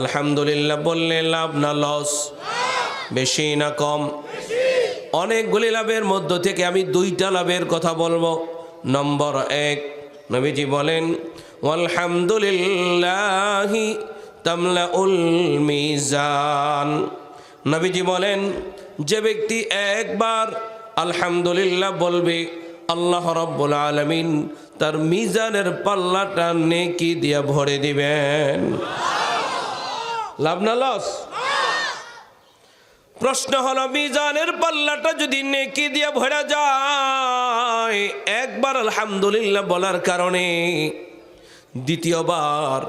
আলহামদুলিল্লাহ বললে লাভ না লস? বেশি না কম? অনেকগুলি লাভের মধ্য থেকে আমি দুইটা লাভের কথা বলব। নম্বর এক, নবীজি বলেন আলহামদুলিল্লাহি তামলা উল মিজান। নবীজি বলেন, যে ব্যক্তি একবার আলহামদুলিল্লাহ বলবে, আল্লাহ রব্বুল আলমিন তার মিজানের পাল্লাটা নেকি দিয়া ভরে দিবেন। লাভ না লস? প্রশ্ন হলো, মিজানের পাল্লাটা যদি নেকি দিয়ে ভরা যায়, একবার আলহামদুলিল্লাহ বলার কারণে। দ্বিতীয়বার,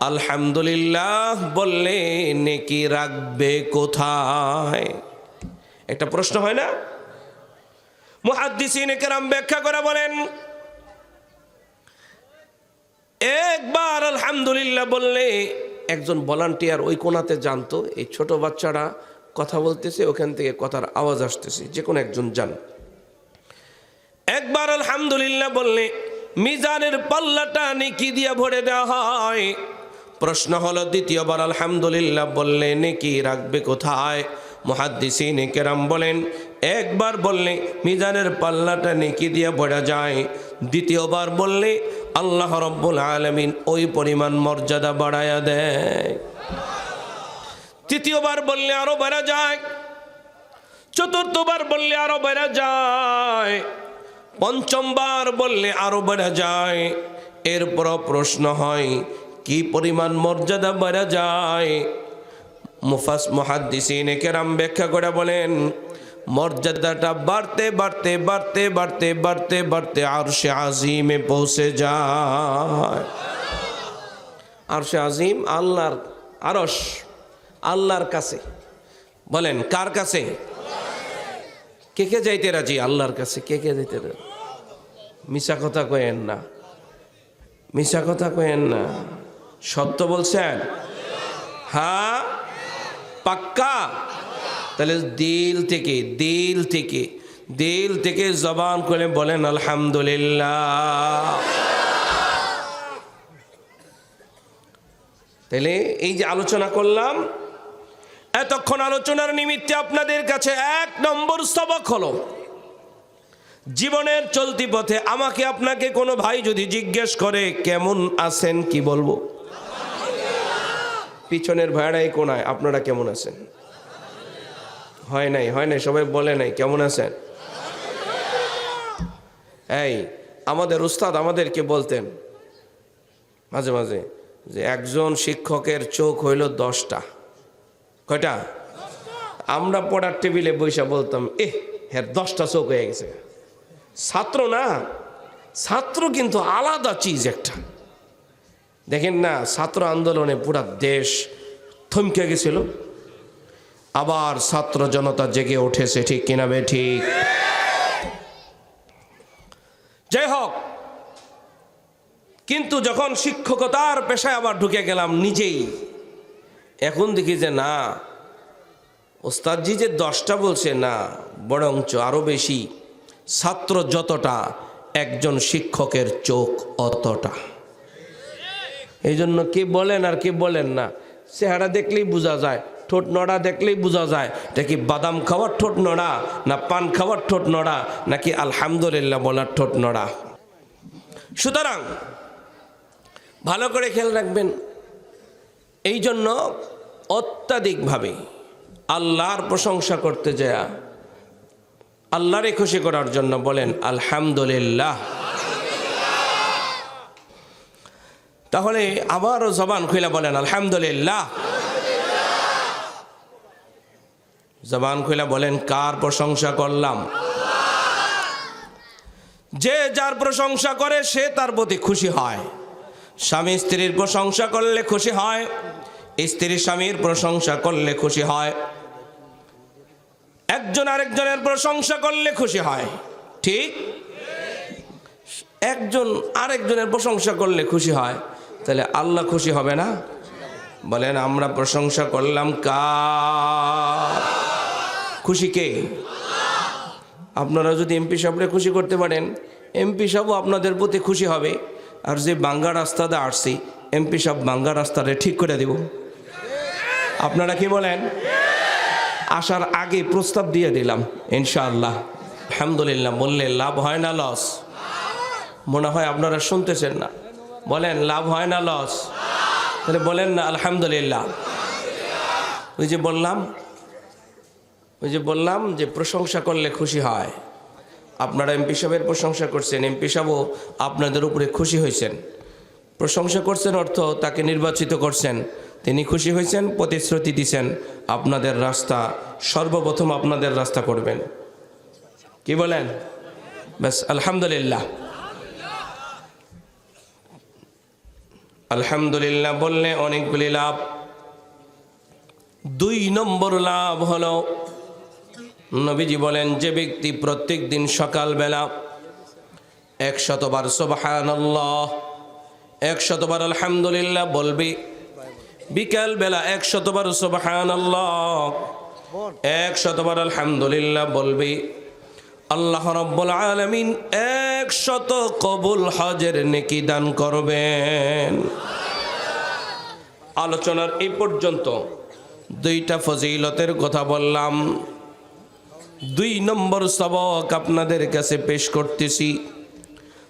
আলহামদুলিল্লাহ বললে নেকি রাখবে কোথায়? একটা প্রশ্ন হয় না? মুহাদ্দিসিন কেরাম ব্যাখ্যা করে বলেন, একবার আলহামদুলিল্লাহ বললে একজন ভলান্টিয়ার ওই কোনাতে জানতো, এই ছোট বাচ্চারা কথা বলতেছে, ওখান থেকে কথার আওয়াজ আসতেছে, যে কোনো একজন যান। একবার আলহামদুলিল্লাহ বললে, মিজানের পাল্লাটা নেকি দিয়ে ভরে দেওয়া হয়। প্রশ্ন হলো, দ্বিতীয়বার আলহামদুলিল্লাহ বললে, নেকি রাখবে কোথায়? মহাদ্দিসিন কেরাম বলেন একবার বললে মিজানের পাল্লাটা নেকি দিয়ে ভরা যায়। দ্বিতীয়বার বললে আল্লাহ রব্বুল আলমিন ওই পরিমাণ মর্যাদা বাড়ায়া দেয়। তৃতীয়বার বললে আরও বেড়া যায়। চতুর্থবার বললে আরও বেড়া যায়। পঞ্চমবার বললে আরও বেড়া যায়। এরপর প্রশ্ন হয়, কি পরিমাণ মর্যাদা বেড়া যায়? মুফাস মহাদ্দিসিন কেরাম ব্যাখ্যা করে বলেন মর্যাদাটা বাড়তে বাড়তে বাড়তে বাড়তে বাড়তে বাড়তে আর সে আজিমে পৌঁছে যায়। আর সে আজিম আল্লাহর আরস আল্লাহর কাছে। বলেন, কার কাছে? কে কে যাইতে রাজি? আল্লাহর কাছে। কে কে যাইতে রাজি? মিশা কথা কয়েন না। মিশা কথা কয়েন না। সত্য বলছেন? হ্যাঁ? পাক্কা? তাহলে দিল থেকে দিল থেকে দিল থেকে জবান করে বলেন, আলহামদুলিল্লাহ। তাহলে এই যে আলোচনা করলাম, এতক্ষণ আলোচনার নিমিত্তে আপনাদের কাছে এক নম্বর সবক হলো, জীবনের চলতি পথে আমাকে আপনাকে কোনো ভাই যদি জিজ্ঞেস করে, কেমন আছেন? কি বলব? পিছনের ভাইয়ারাই কোনায়, আপনারা কেমন আছেন? হয় নাই হয় নাই, সবাই বলে নাই, কেমন আছেন? এই, আমাদের উস্তাদ আমাদেরকে বলতেন, মাঝে মাঝে, যে একজন শিক্ষকের চোখ হইল দশটা। কয়টা? আমরা পড়ার টেবিলে বৈশা বলতাম এ হ্যাঁ দশটা চোখ হয়ে গেছে। ছাত্র না, ছাত্র কিন্তু আলাদা চিজ একটা। দেখেন না, ছাত্র আন্দোলনে পুরা দেশ থমকে গেছিল। আবার ছাত্র জনতা জেগে উঠেছে, ঠিক কিনা বে ঠিক? যাই হোক, কিন্তু যখন শিক্ষকতার পেশায় আবার ঢুকে গেলাম নিজেই, এখন দেখি যে না, ওস্তাদজি যে দশটা বলছে না, বরঞ্চ আরও বেশি, ছাত্র যতটা, একজন শিক্ষকের চোখ অতটা। এই জন্য কে বলেন আর কে বলেন না, চেহারা দেখলেই বোঝা যায়। ঠোঁট নড়া দেখলেই বোঝা যায় এটা কি বাদাম খাওয়ার ঠোঁট নড়া, না পান খাওয়ার ঠোঁট নড়া, নাকি আলহামদুলিল্লাহ বলার ঠোঁট নড়া। সুতরাং, ভালো করে খেয়াল রাখবেন, এই জন্য অত্যাধিকভাবে আল্লাহর প্রশংসা করতে যায় আল্লাহরে খুশি করার জন্য বলেন, আলহামদুলিল্লাহ। তাহলে আবারও জবান খুলে বলেন, আলহামদুলিল্লাহ। জবান খুলে বলেন, কার প্রশংসা করলাম? যে যার প্রশংসা করে, সে তার প্রতি খুশি হয়। স্বামী স্ত্রীর প্রশংসা করলে খুশি হয়, স্ত্রী স্বামীর প্রশংসা করলে খুশি হয়। একজন আরেকজনের প্রশংসা করলে খুশি হয়। ঠিক? একজন আরেকজনের প্রশংসা করলে খুশি হয়, তাহলে আল্লাহ খুশি হবে না? বলেন, আমরা প্রশংসা করলাম কার? খুশি কে? আপনারা যদি এমপি সাহেবরে খুশি করতে পারেন, এমপি সাহেবও আপনাদের প্রতি খুশি হবে। আর যে বাঙ্গা রাস্তাতে আসছি, এমপি সাহেব বাঙ্গা রাস্তাটা ঠিক করে দেব। আপনারা কি বলেন? আসার আগে প্রস্তাব দিয়ে দিলাম, ইনশাআল্লাহ। আলহামদুলিল্লাহ, বললে লাভ হয় না লস? মনে হয় আপনারা শুনতেছেন না। বলেন, লাভ হয় না লস? তাহলে বলেন না, আলহামদুলিল্লাহ। ওই যে বললাম ওই যে বললাম যে প্রশংসা করলে খুশি হয়। আপনারা এমপি সাহেবের প্রশংসা করছেন, এমপি সাহেবও আপনাদের উপরে খুশি হয়েছেন। প্রশংসা করছেন অর্থ তাকে নির্বাচিত করছেন। তিনি খুশি হয়েছেন, প্রতিশ্রুতি দিছেন, আপনাদের রাস্তা, সর্বপ্রথম আপনাদের রাস্তা করবেন। কি বলেন? ব্যাস, আলহামদুলিল্লাহ। আলহামদুলিল্লাহ বললে অনেকগুলি লাভ। দুই নম্বর লাভ হলো নবীজি বলেন, যে ব্যক্তি প্রত্যেক দিন সকালবেলা একশতবার সোবাহান্লাহ একশতবার আলহামদুলিল্লাহ বলবি বিকাল বেলা একশতবার সোবাহান একশতবার আলহামদুলিল্লাহ বলবি, আল্লাহ রব্বুল আলমিন একশত কবুল হজের নেকি দান করবেন। আলোচনার এই পর্যন্ত দুইটা ফজিলতের কথা বললাম। দুই নম্বর সবক আপনাদের কাছে পেশ করতেছি।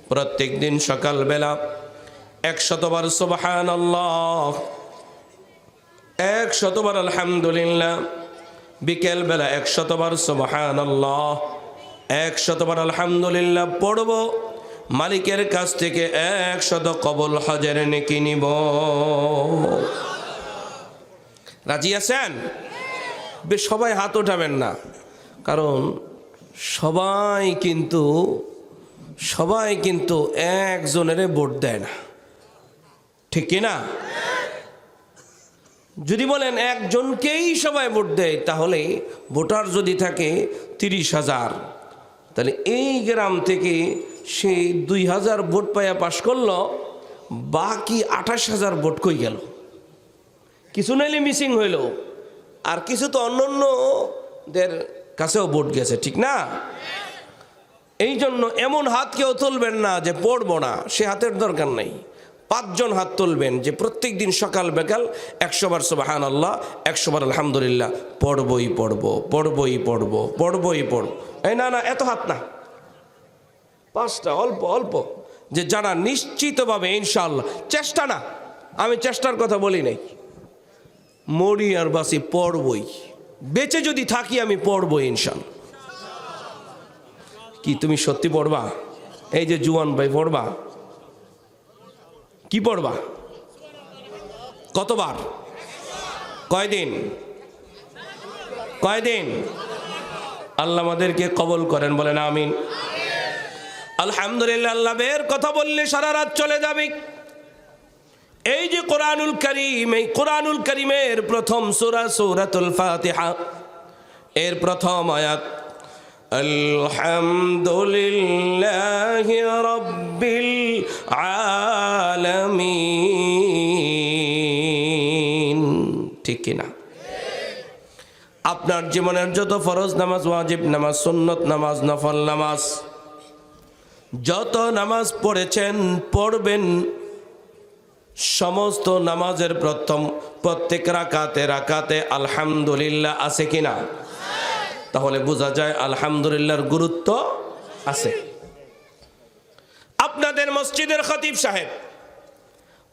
প্রত্যেক দিন সকালবেলা একশতবার সুবাহান আল্লাহ একশতবার আলহামদুলিল্লাহ, বিকেলবেলা একশতবার সুবাহান আল্লাহ একশতবার আলহামদুলিল্লাহ পড়ব, মালিকের কাছ থেকে একশত কবল হজের নেকি নিব। রাজি আছেন? বেশ সবাই হাত ওঠাবেন না। কারণ সবাই কিন্তু সবাই কিন্তু একজনেরে ভোট দেয় না। ঠিক কি না? যদি বলেন একজনকেই সবাই ভোট দেয়, তাহলে ভোটার যদি থাকে তিরিশ হাজার, তাহলে এই গ্রাম থেকে সে দুই হাজার ভোট পাইয়া পাশ করল, বাকি আঠাশ হাজার ভোট কই গেল? কিছু নাইলে মিসিং হইল। আর কিছু তো অন্য অন্যদের কাছেও ভোট গেছে, ঠিক না? এই জন্য এমন হাত কেউ তুলবেন না যে পড়ব না, সে হাতের দরকার নেই। পাঁচজন হাত তুলবেন যে প্রত্যেক দিন সকাল বেকাল একশোবার সুবাহান আল্লাহ একশোবার আলহামদুলিল্লাহ, পড়বই পড়ব পড়বই পড়ব, পড়বই পড়ব। এই না না, এত হাত না। পাঁচটা, অল্প অল্প। যে যারা নিশ্চিতভাবে ইনশাল্লাহ চেষ্টা না, আমি চেষ্টার কথা বলি নাই। মরি আর বাসি পড়বই। বেঁচে যদি থাকি আমি পড়বই ইনশাল। কি তুমি সত্যি পড়বা? এই যে জুয়ান ভাই পড়বা? কি পড়বা? কতবার? কয়দিন? কয়দিন? আল্লাহ আমাদেরকে কবল করেন, বলেন আমিন। আলহামদুলিল্লাহ, আল্লাহ কথা বললে সারা রাত চলে যাবে। এই যে কোরআনুল করিম, এই কোরআনুল করিমের প্রথম সুরা সূরাতুল ফাতিহা, এর প্রথম আয়াত, আলহামদুলিল্লাহ রব্বিল আলামিন ঠিক কিনা? আপনার জীবনের যত ফরজ নামাজ, ওয়াজিব নামাজ, সুন্নত নামাজ, নফল নামাজ, যত নামাজ পড়েছেন, পড়বেন সমস্ত নামাজের প্রথম প্রত্যেক রাকাতে রাকাতে আলহামদুলিল্লাহ আছে কিনা তাহলে বোঝা যায় আলহামদুলিল্লাহর গুরুত্ব আছে। আপনাদের মসজিদের খতিব সাহেব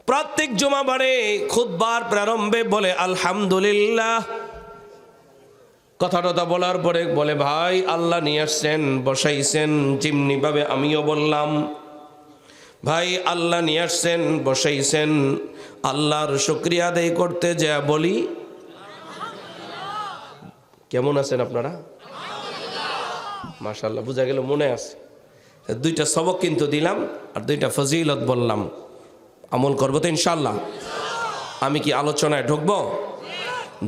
প্রত্যেক জুমাবারে খুদবার প্রারম্ভে বলে, আলহামদুলিল্লাহ। কথাটা বলার পরে বলে, ভাই, আল্লাহ নিয়ে আসছেন, বসাইছেন। যেমনিভাবে আমিও বললাম। ভাই, আল্লাহ নিয়ে আসছেন, বসাইছেন। আল্লাহর শুক্রিয়া আদায় করতে যা বলি। কেমন আছেন আপনারা? মাশাল্লাহ বোঝা গেল মনে আছে। দুইটা সবক কিন্তু দিলাম আর দুইটা ফজিলত বললাম। আমল করব তো ইনশাল্লাহ আমি কি আলোচনায় ঢুকবো?